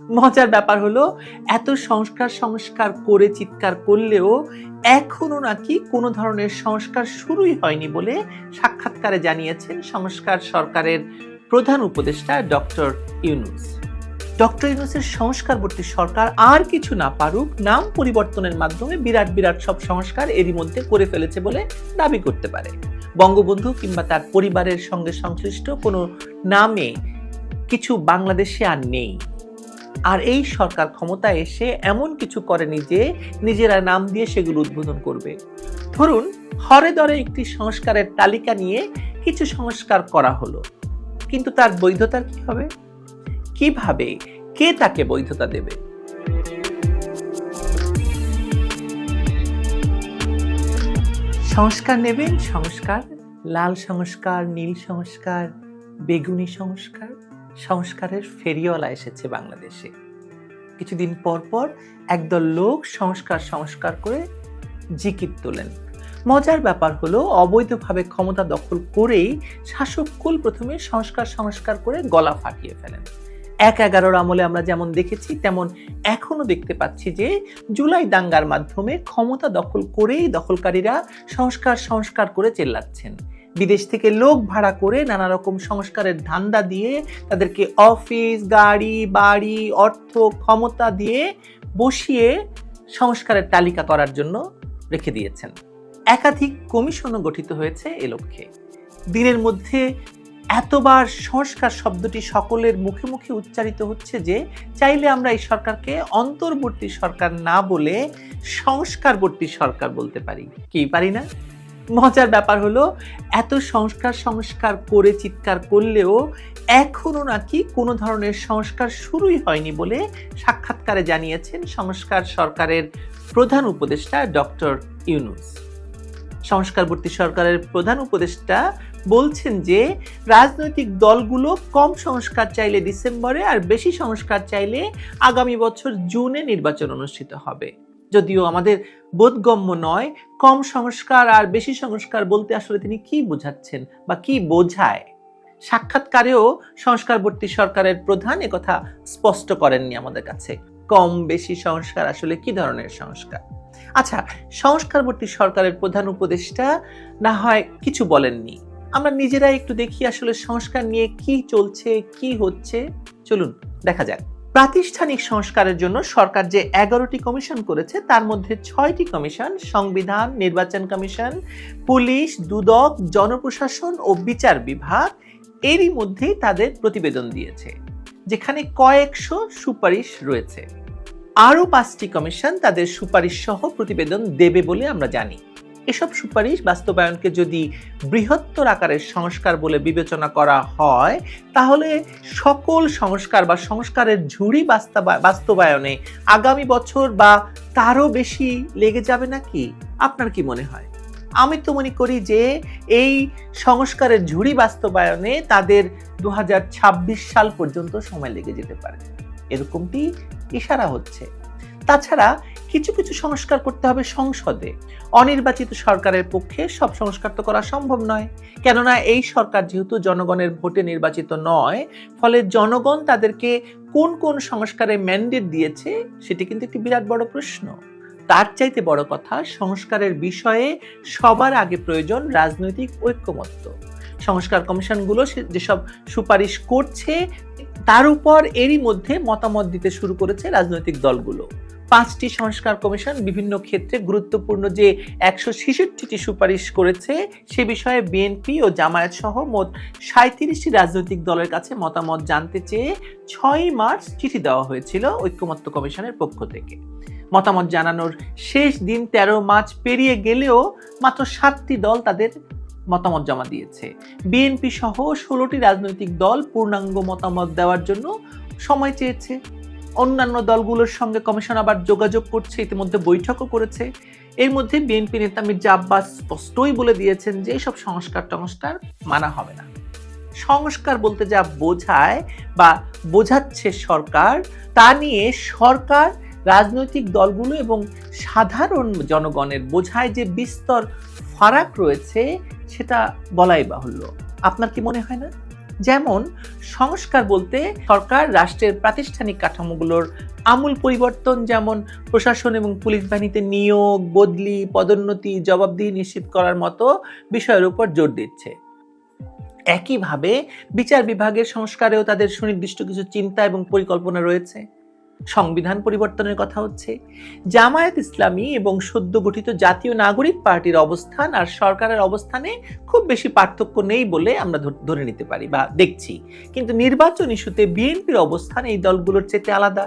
মজার ব্যাপার হলো, এত সংস্কার সংস্কার করে চিৎকার করলেও এখনও নাকি কোনো ধরনের সংস্কার শুরুই হয়নি বলে সাক্ষাৎকারে জানিয়েছেন সংস্কার সরকারের প্রধান উপদেষ্টা ডক্টর ইউনুস। ডক্টর ইউনুসের সংস্কারবর্তী সরকার আর কিছু না পারুক, নাম পরিবর্তনের মাধ্যমে বিরাট বিরাট সব সংস্কার এরই মধ্যে করে ফেলেছে বলে দাবি করতে পারে। বঙ্গবন্ধু কিংবা তার পরিবারের সঙ্গে সংশ্লিষ্ট কোনো নামে কিছু বাংলাদেশে আর নেই। আর এই সরকার ক্ষমতায় এসে এমন কিছু করেনি যে নিজেরা নাম দিয়ে সেগুলো উদ্বোধন করবে। ধরুন, হরে দরে একটি সংস্কারের তালিকা নিয়ে কিছু সংস্কার করা হলো। কিন্তু তার বৈধতার কি হবে? কীভাবে? কে তাকে বৈধতা দেবে? সংস্কার নেবেন, সংস্কার, লাল সংস্কার, নীল সংস্কার, বেগুনি সংস্কার। সংস্কারের ফেরিওয়ালা এসেছে বাংলাদেশে। কিছুদিন পর পর একদল লোক সংস্কার সংস্কার করে জিকির তোলেন। মজার ব্যাপার হলো, অবৈধভাবে ক্ষমতা দখল করেই শাসক কুল প্রথমে সংস্কার সংস্কার করে গলা ফাটিয়ে ফেলেন। এক এগারোর আমলে আমরা যেমন দেখেছি, তেমন এখনও দেখতে পাচ্ছি যে জুলাই দাঙ্গার মাধ্যমে ক্ষমতা দখল করেই দখলকারীরা সংস্কার সংস্কার করে চেল্লাচ্ছেন। বিদেশ থেকে লোক ভাড়া করে নানা রকম সংস্কারের ধান্দা দিয়ে তাদেরকে অফিস, গাড়ি, বাড়ি, অর্থ, ক্ষমতা দিয়ে বসিয়ে সংস্কারের তালিকা করার জন্য রেখে দিয়েছেন। একাধিক কমিশনও গঠিত হয়েছে এ লক্ষ্যে। দিনের মধ্যে এতবার সংস্কার শব্দটি সকলের মুখে মুখে উচ্চারিত হচ্ছে যে, চাইলে আমরা এই সরকারকে অন্তর্বর্তী সরকার না বলে সংস্কারবর্তী সরকার বলতে পারি। কি পারি না? মজার ব্যাপার হলো, এত সংস্কার সংস্কার করে চিৎকার করলেও এখনও নাকি কোনো ধরনের সংস্কার শুরুই হয়নি বলে সাক্ষাৎকারে জানিয়েছেন সংস্কার সরকারের প্রধান উপদেষ্টা ডক্টর ইউনুস। সংস্কারবর্তী সরকারের প্রধান উপদেষ্টা বলছেন যে, রাজনৈতিক দলগুলো কম সংস্কার চাইলে ডিসেম্বরে আর বেশি সংস্কার চাইলে আগামী বছর জুনে নির্বাচন অনুষ্ঠিত হবে। যদিও আমাদের বোধগম্য নয়, কম সংস্কার আর বেশি সংস্কার বলতে আসলে তিনি কি বোঝাচ্ছেন বা কি বোঝায়? সাক্ষাৎকারেও সংস্কারবর্তী সরকারের প্রধান কথা স্পষ্ট করেননি আমাদের কাছে। কম বেশি সংস্কার আসলে কি ধরনের সংস্কার? আচ্ছা সংস্কারবর্তী সরকারের প্রধান উপদেষ্টা না হয় কিছু বলেননি। আমরা নিজেরাই একটু দেখি আসলে সংস্কার নিয়ে কি চলছে, কি হচ্ছে। চলুন, দেখা যাক। প্রাতিষ্ঠানিক সংস্কারের জন্য সরকার যে এগারোটি কমিশন করেছে, তার মধ্যে ছয়টি কমিশন, সংবিধান, নির্বাচন কমিশন, পুলিশ, দুদক, জনপ্রশাসন ও বিচার বিভাগ, এরই মধ্যেই তাদের প্রতিবেদন দিয়েছে, যেখানে কয়েকশো সুপারিশ রয়েছে। আরও পাঁচটি কমিশন তাদের সুপারিশ সহ প্রতিবেদন দেবে বলে আমরা জানি। এসব সুপারিশ বাস্তবায়নকে যদি বৃহত্তর আকারের সংস্কার বলে বিবেচনা করা হয়, তাহলে সকল সংস্কার বা সংস্কারের ঝুড়ি বাস্তবায়নে আগামী বছর বা তারও বেশি লেগে যাবে নাকি? আপনার কি মনে হয়? আমি তো মনে করি যে এই সংস্কারের ঝুড়ি বাস্তবায়নে তাদের দু হাজার ছাব্বিশ সাল পর্যন্ত সময় লেগে যেতে পারে। এরকমটি ইশারা হচ্ছে। তাছাড়া কিছু কিছু সংস্কার করতে হবে সংসদে। অনির্বাচিত সরকারের পক্ষে সব সংস্কার তো করা সম্ভব নয়। কেননা এই সরকার যেহেতু জনগণের ভোটে নির্বাচিত নয়, ফলে জনগণ তাদেরকে কোন কোন সংস্কারে ম্যান্ডেট দিয়েছে সেটি কিন্তু একটি বিরাট বড় প্রশ্ন। তার চাইতে বড় কথা, সংস্কারের বিষয়ে সবার আগে প্রয়োজন রাজনৈতিক ঐক্যমত্য। সংস্কার কমিশনগুলো যেসব সুপারিশ করছে, তার উপর এরই মধ্যে মতামত দিতে শুরু করেছে রাজনৈতিক দলগুলো। পাঁচটি সংস্কার কমিশন বিভিন্ন ক্ষেত্রে গুরুত্বপূর্ণ যে একশো ছেষট্টিটি সুপারিশ করেছে, সে বিষয়ে বিএনপি ও জামায়াত সহ মোট সাঁত্রিশটি রাজনৈতিক দলের কাছে মতামত জানতে চেয়ে ছয় মার্চ চিঠি দেওয়া হয়েছিল ঐক্যমত্য কমিশনের পক্ষ থেকে। মতামত জানানোর শেষ দিন তেরো মার্চ পেরিয়ে গেলেও মাত্র সাতটি দল তাদের মতামত জমা দিয়েছে। বিএনপি সহ ষোলোটি রাজনৈতিক দল পূর্ণাঙ্গ মতামত দেওয়ার জন্য সময় চেয়েছে। অন্যান্য দলগুলোর সঙ্গে কমিশন আবার যোগাযোগ করছে, ইতিমধ্যে বৈঠকও করেছে। এর মধ্যে বিএনপি নেতা মির্জা আব্বাস স্পষ্টই বলে দিয়েছেন যে সব সংস্কার টংস্কার মানা হবে না। সংস্কার বলতে যা বোঝায় বা বোঝাচ্ছে সরকার, তা নিয়ে সরকার, রাজনৈতিক দলগুলো এবং সাধারণ জনগণের বোঝায় যে বিস্তর ফারাক রয়েছে, সেটা বলাই বাহুল্য। আপনার কি মনে হয় না? যেমন সংস্কার বলতে সরকার, রাষ্ট্রের প্রাতিষ্ঠানিক কাঠামোগুলোর আমূল পরিবর্তন, যেমন প্রশাসন এবং পুলিশ বাহিনীতে নিয়োগ, বদলি, পদোন্নতি, জবাবদিহি নিশ্চিত করার মতো বিষয়ের উপর জোর দিচ্ছে। একইভাবে বিচার বিভাগের সংস্কারেও তাদের সুনির্দিষ্ট কিছু চিন্তা এবং পরিকল্পনা রয়েছে। সংবিধান পরিবর্তনের কথা হচ্ছে। জামায়াত ইসলামী এবং সদ্য গঠিত জাতীয় নাগরিক পার্টির অবস্থান আর সরকারের অবস্থানে খুব বেশি পার্থক্য নেই বলে আমরা ধরে নিতে পারি বা দেখছি। কিন্তু নির্বাচন ইস্যুতে বিএনপির অবস্থান এই দলগুলোর চেয়ে আলাদা।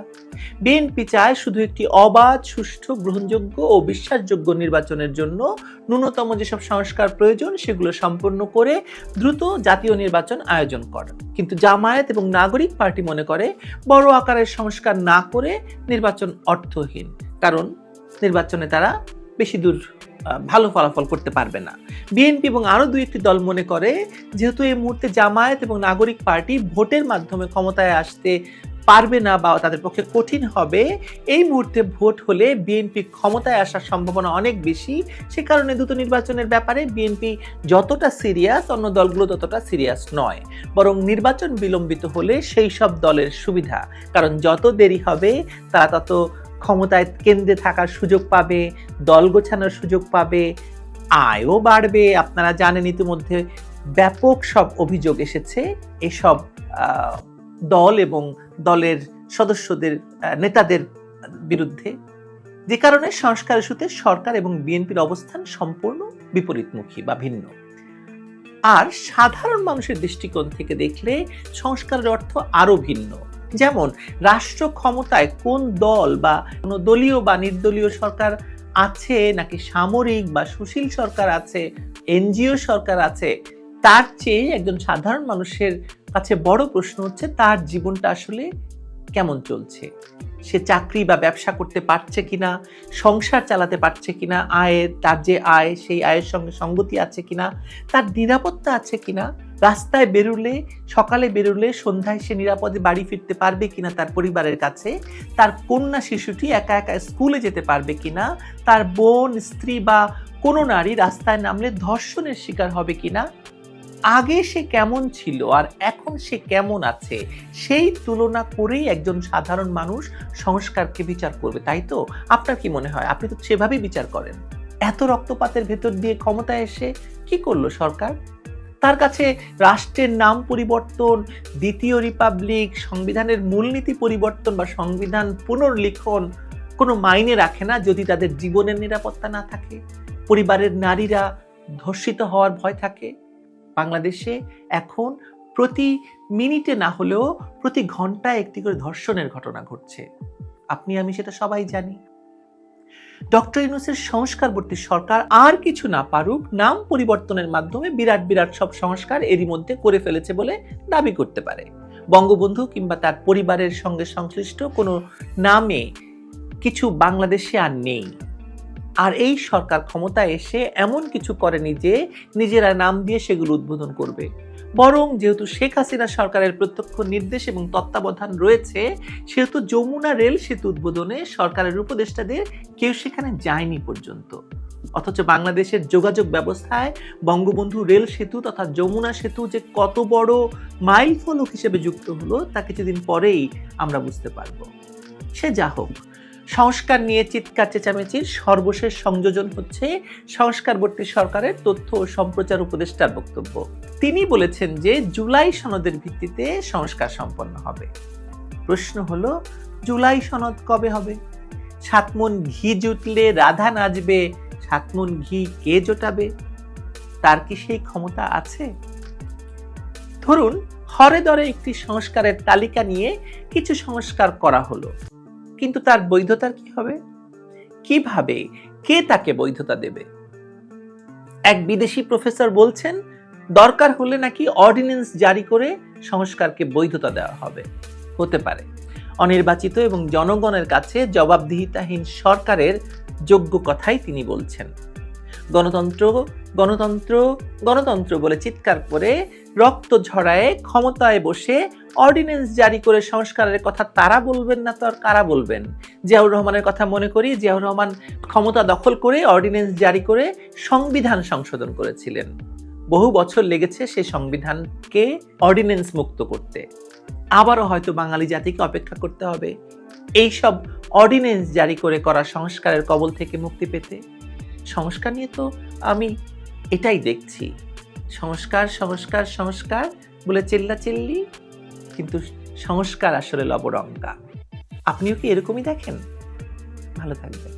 বিএনপি চায় শুধু একটি অবাধ, সুষ্ঠু, গ্রহণযোগ্য ও বিশ্বাসযোগ্য নির্বাচনের জন্য ন্যূনতম যেসব সংস্কার প্রয়োজন সেগুলো সম্পন্ন করে দ্রুত জাতীয় নির্বাচন আয়োজন করা। কিন্তু জামায়াত এবং নাগরিক পার্টি মনে করে বড় আকারের সংস্কার না করে নির্বাচন অর্থহীন। কারণ নির্বাচনে তারা বেশি দূর ভালো ফলাফল করতে পারবে না। বিএনপি এবং আরও দুই একটি দল মনে করে, যেহেতু এই মুহূর্তে জামায়াত এবং নাগরিক পার্টি ভোটের মাধ্যমে ক্ষমতায় আসতে পারবে না বা তাদের পক্ষে কঠিন হবে, এই মুহূর্তে ভোট হলে বিএনপি ক্ষমতায় আসার সম্ভাবনা অনেক বেশি। সে কারণে দ্রুত নির্বাচনের ব্যাপারে বিএনপি যতটা সিরিয়াস অন্য দলগুলো ততটা সিরিয়াস নয়। বরং নির্বাচন বিলম্বিত হলে সেই সব দলের সুবিধা। কারণ যত দেরি হবে, তারা তত ক্ষমতায় কেন্দ্রে থাকার সুযোগ পাবে, দল গোছানোর সুযোগ পাবে, আয়ও বাড়বে। আপনারা জানেন ইতিমধ্যে ব্যাপক সব অভিযোগ এসেছে। এসব দল এবং দলের সদস্যদের নেতাদের বিরুদ্ধে। যে কারণে সংস্কার ইস্যুতে সরকার এবং বিএনপির অবস্থান সম্পূর্ণ বিপরীতমুখী বা ভিন্ন। আর সাধারণ মানুষের দৃষ্টিকোণ থেকে দেখলে সংস্কারের অর্থ আরও ভিন্ন। যেমন, রাষ্ট্র ক্ষমতায় কোন দল বা কোনো দলীয় বা নির্দলীয় সরকার আছে নাকি সামরিক বা সুশীল সরকার আছে, এনজিও সরকার আছে, তার চেয়ে একজন সাধারণ মানুষের কাছে বড় প্রশ্ন হচ্ছে, তার জীবনটা আসলে কেমন চলছে? সে চাকরি বা ব্যবসা করতে পারছে কিনা? সংসার চালাতে পারছে কিনা? আয়ের তার যে আয়, সেই আয়ের সঙ্গে সঙ্গতি আছে কিনা? তার নিরাপত্তা আছে কিনা? রাস্তায় বেরোলে, সকালে বেরোলে, সন্ধ্যায় সে নিরাপদে বাড়ি ফিরতে পারবে কিনা তার পরিবারের কাছে? তার কন্যা শিশুটি একা একা স্কুলে যেতে পারবে কিনা? তার বোন, স্ত্রী বা কোনো নারী রাস্তায় নামলে ধর্ষণের শিকার হবে কিনা? আগে সে কেমন ছিল আর এখন সে কেমন আছে, সেই তুলনা করেই একজন সাধারণ মানুষ সংস্কারকে বিচার করবে, তাই তো? আপনার কি মনে হয়? আপনি তো সেভাবেই বিচার করেন। এত রক্তপাতের ভেতর দিয়ে ক্ষমতায় এসে কি করল সরকার? তার কাছে রাষ্ট্রের নাম পরিবর্তন, দ্বিতীয় রিপাবলিক, সংবিধানের মূলনীতি পরিবর্তন বা সংবিধান পুনর্লিখন কোনো মাইনে রাখে না যদি তাদের জীবনের নিরাপত্তা না থাকে? পরিবারের নারীরা ধর্ষিত হওয়ার ভয় থাকে? বাংলাদেশে এখন প্রতি মিনিটে না হলেও প্রতি ঘন্টায় একটি করে ধর্ষণের ঘটনা ঘটছে। আপনি, আমি সেটা সবাই জানি। ডক্টর ইউনুসের সংস্কারবর্তী সরকার আর কিছু না পারুক, নাম পরিবর্তনের মাধ্যমে বিরাট বিরাট সব সংস্কার এরই মধ্যে করে ফেলেছে বলে দাবি করতে পারে। বঙ্গবন্ধু কিংবা তার পরিবারের সঙ্গে সংশ্লিষ্ট কোনো নামে কিছু বাংলাদেশে আর নেই। আর এই সরকার ক্ষমতায় এসে এমন কিছু করেনি যে নিজেরা নাম দিয়ে সেগুলো উদ্বোধন করবে। বরং যেহেতু শেখ হাসিনা সরকারের প্রত্যক্ষ নির্দেশ এবং তত্ত্বাবধান রয়েছে, সেহেতু যমুনা রেল সেতু উদ্বোধনে সরকারের উপদেষ্টাদের কেউ সেখানে যায়নি পর্যন্ত। অথচ বাংলাদেশের যোগাযোগ ব্যবস্থায় বঙ্গবন্ধু রেল সেতু তথা যমুনা সেতু যে কত বড় মাইল ফলক হিসেবে যুক্ত হলো, তা কিছুদিন পরেই আমরা বুঝতে পারব। সে যা হোক সংস্কার নিয়ে চিৎকার চেঁচামেচির সর্বশেষ সংযোজন হচ্ছে সংস্কারবর্তী সরকারের তথ্য ও সম্প্রচার উপদেষ্টার বক্তব্য। তিনি বলেছেন যে জুলাই সনদের ভিত্তিতে সংস্কার সম্পন্ন হবে। প্রশ্ন হলো, জুলাই সনদ কবে হবে? সাতমন ঘি জুটলে রাধা নাচবে, সাতমন ঘি কে জোটাবে? তার কি সেই ক্ষমতা আছে? ধরুন, হরে দরে একটি সংস্কারের তালিকা নিয়ে কিছু সংস্কার করা হলো। কিন্তু তার বৈধতার কি হবে? কীভাবে? কে তাকে বৈধতা দেবে? এক বিদেশি প্রফেসর বলছেন, দরকার হলে নাকি অর্ডিন্যান্স জারি করে সংস্কারকে বৈধতা দেওয়া হবে। হতে পারে। অনির্বাচিত এবং জনগণের কাছে জবাবদিহিতাহীন সরকারের যোগ্য কথাই তিনি বলছেন। গণতন্ত্র গণতন্ত্র গণতন্ত্র বলে চিৎকার করে, রক্ত ঝরায়, ক্ষমতায় বসে অর্ডিন্যান্স জারি করে সংস্কারের কথা তারা বলবেন না তো আর কারা বলবেন? জিয়াউর রহমানের কথা মনে করি, জিয়াউর রহমান ক্ষমতা দখল করে অর্ডিন্যান্স জারি করে সংবিধান সংশোধন করেছিলেন। বহু বছর লেগেছে সেই সংবিধানকে অর্ডিন্যান্স মুক্ত করতে। আবারও হয়তো বাঙালি জাতিকে অপেক্ষা করতে হবে। এইসব অর্ডিন্যান্স জারি করে করা সংস্কারের কবল থেকে মুক্তি পেতে। সংস্কার নিয়ে তো আমি এটাই দেখছি। সংস্কার সংস্কার সংস্কার বলে চেল্লা চেল্লি, কিন্তু সংস্কার আসলে লবরঙ্গা। আপনিও কি এরকমই দেখেন? ভালো থাকবেন।